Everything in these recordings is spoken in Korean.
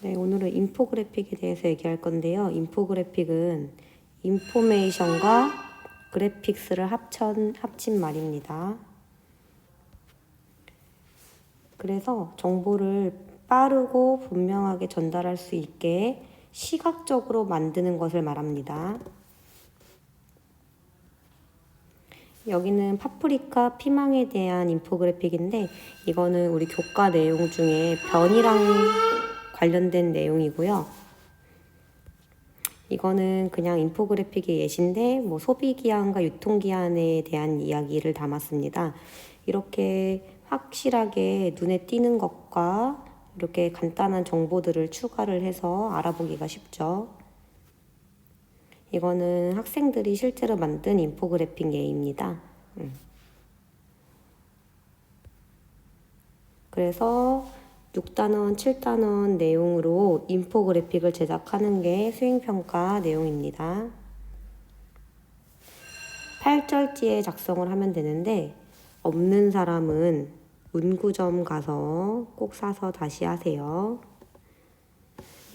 네, 오늘은 인포그래픽에 대해서 얘기할 건데요. 인포그래픽은 인포메이션과 그래픽스를 합천, 합친 말입니다. 그래서 정보를 빠르고 분명하게 전달할 수 있게 시각적으로 만드는 것을 말합니다. 여기는 파프리카 피망에 대한 인포그래픽인데 이거는 우리 교과 내용 중에 변이랑 관련된 내용이고요. 이거는 그냥 인포그래픽의 예시인데 뭐 소비 기한과 유통 기한에 대한 이야기를 담았습니다. 이렇게 확실하게 눈에 띄는 것과 이렇게 간단한 정보들을 추가를 해서 알아보기가 쉽죠. 이거는 학생들이 실제로 만든 인포그래픽 예입니다. 음. 그래서 6단원, 7단원 내용으로 인포그래픽을 제작하는 게 수행평가 내용입니다. 8절지에 작성을 하면 되는데 없는 사람은 문구점 가서 꼭 사서 다시 하세요.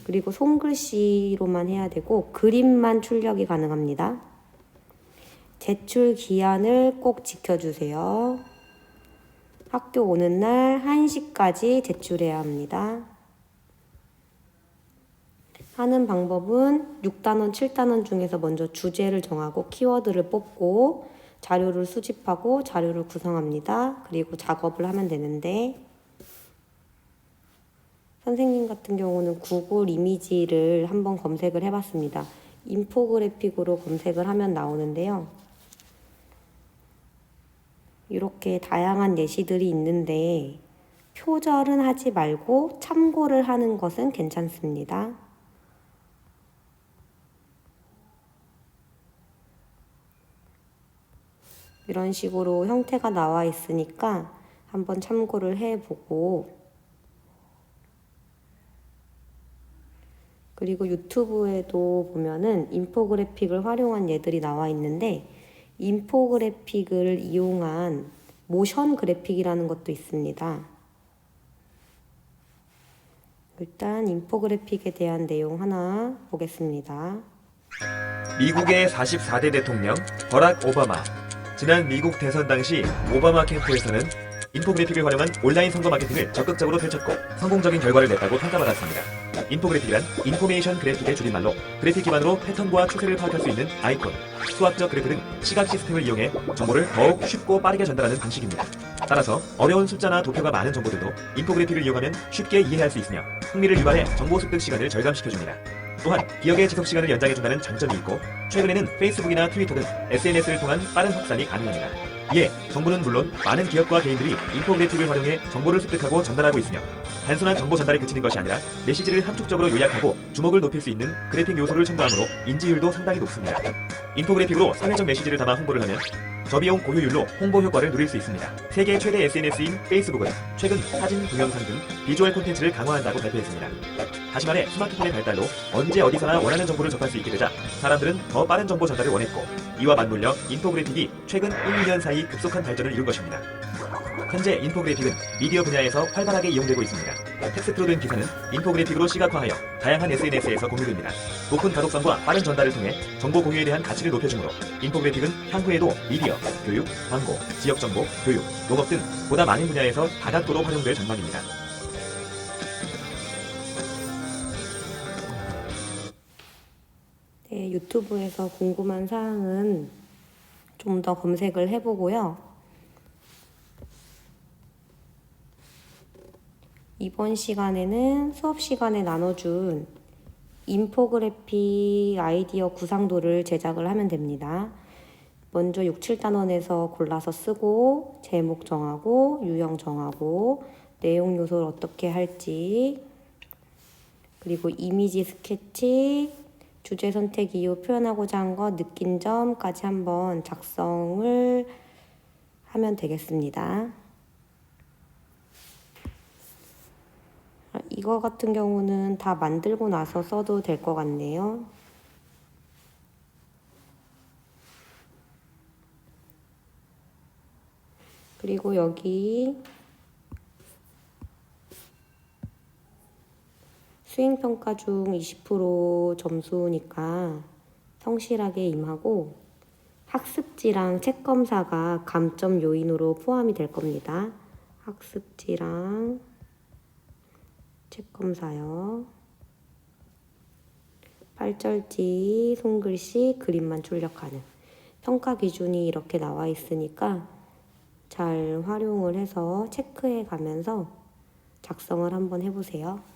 그리고 손글씨로만 해야 되고 그림만 출력이 가능합니다. 제출 기한을 꼭 지켜주세요. 학교 오는 날 1시까지 제출해야 합니다. 하는 방법은 6단원, 7단원 중에서 먼저 주제를 정하고 키워드를 뽑고 자료를 수집하고 자료를 구성합니다. 그리고 작업을 하면 되는데 선생님 같은 경우는 구글 이미지를 한번 검색을 해봤습니다. 인포그래픽으로 검색을 하면 나오는데요. 이렇게 다양한 예시들이 있는데 표절은 하지 말고 참고를 하는 것은 괜찮습니다. 이런 식으로 형태가 나와 있으니까 한번 참고를 해보고 그리고 유튜브에도 보면은 인포그래픽을 활용한 예들이 나와 있는데 인포그래픽을 이용한 모션 그래픽이라는 것도 있습니다. 일단 인포그래픽에 대한 내용 하나 보겠습니다. 미국의 44대 대통령 버락 오바마. 지난 미국 대선 당시 오바마 캠프에서는 인포그래픽을 활용한 온라인 선거 마케팅을 적극적으로 펼쳤고 성공적인 결과를 냈다고 평가받았습니다. 인포그래픽이란 인포메이션 그래픽의 줄임말로 그래픽 기반으로 패턴과 추세를 파악할 수 있는 아이콘, 수학적 그래프 등 시각 시스템을 이용해 정보를 더욱 쉽고 빠르게 전달하는 방식입니다. 따라서 어려운 숫자나 도표가 많은 정보들도 인포그래픽을 이용하면 쉽게 이해할 수 있으며 흥미를 유발해 정보 습득 시간을 절감시켜줍니다. 또한 기억의 지속 시간을 연장해준다는 장점이 있고 최근에는 페이스북이나 트위터 등 SNS를 통한 빠른 확산이 가능합니다. 이에 정부는 물론 많은 기업과 개인들이 인포그래픽을 활용해 정보를 습득하고 전달하고 있으며 단순한 정보 전달에 그치는 것이 아니라 메시지를 함축적으로 요약하고 주목을 높일 수 있는 그래픽 요소를 첨가하므로 인지율도 상당히 높습니다. 인포그래픽으로 사회적 메시지를 담아 홍보를 하면 저비용 고효율로 홍보 효과를 누릴 수 있습니다. 세계 최대 SNS인 페이스북은 최근 사진, 동영상 등 비주얼 콘텐츠를 강화한다고 발표했습니다. 다시 말해 스마트폰의 발달로 언제 어디서나 원하는 정보를 접할 수 있게 되자 사람들은 더 빠른 정보 전달을 원했고 이와 맞물려 인포그래픽이 최근 1, 2년 사이 급속한 발전을 이룬 것입니다. 현재 인포그래픽은 미디어 분야에서 활발하게 이용되고 있습니다. 텍스트로 된 기사는 인포그래픽으로 시각화하여 다양한 SNS에서 공유됩니다. 높은 가독성과 빠른 전달을 통해 정보 공유에 대한 가치를 높여주므로 인포그래픽은 향후에도 미디어, 교육, 광고, 지역 정보, 교육, 농업 등 보다 많은 분야에서 다각도로 활용될 전망입니다. 유튜브에서 궁금한 사항은 좀 더 검색을 해보고요. 이번 시간에는 수업 시간에 나눠준 인포그래픽 아이디어 구상도를 제작을 하면 됩니다. 먼저 6, 7단원에서 골라서 쓰고 제목 정하고 유형 정하고 내용 요소를 어떻게 할지 그리고 이미지 스케치 주제 선택 이후 표현하고자 한 것, 느낀 점까지 한번 작성을 하면 되겠습니다. 아, 이거 같은 경우는 다 만들고 나서 써도 될 것 같네요. 그리고 여기 수행평가 중 20% 점수니까 성실하게 임하고 학습지랑 책 검사가 감점 요인으로 포함이 될 겁니다. 학습지랑 책 검사요. 팔절지, 손글씨, 그림만 출력하는 평가 기준이 이렇게 나와 있으니까 잘 활용을 해서 체크해 가면서 작성을 한번 해보세요.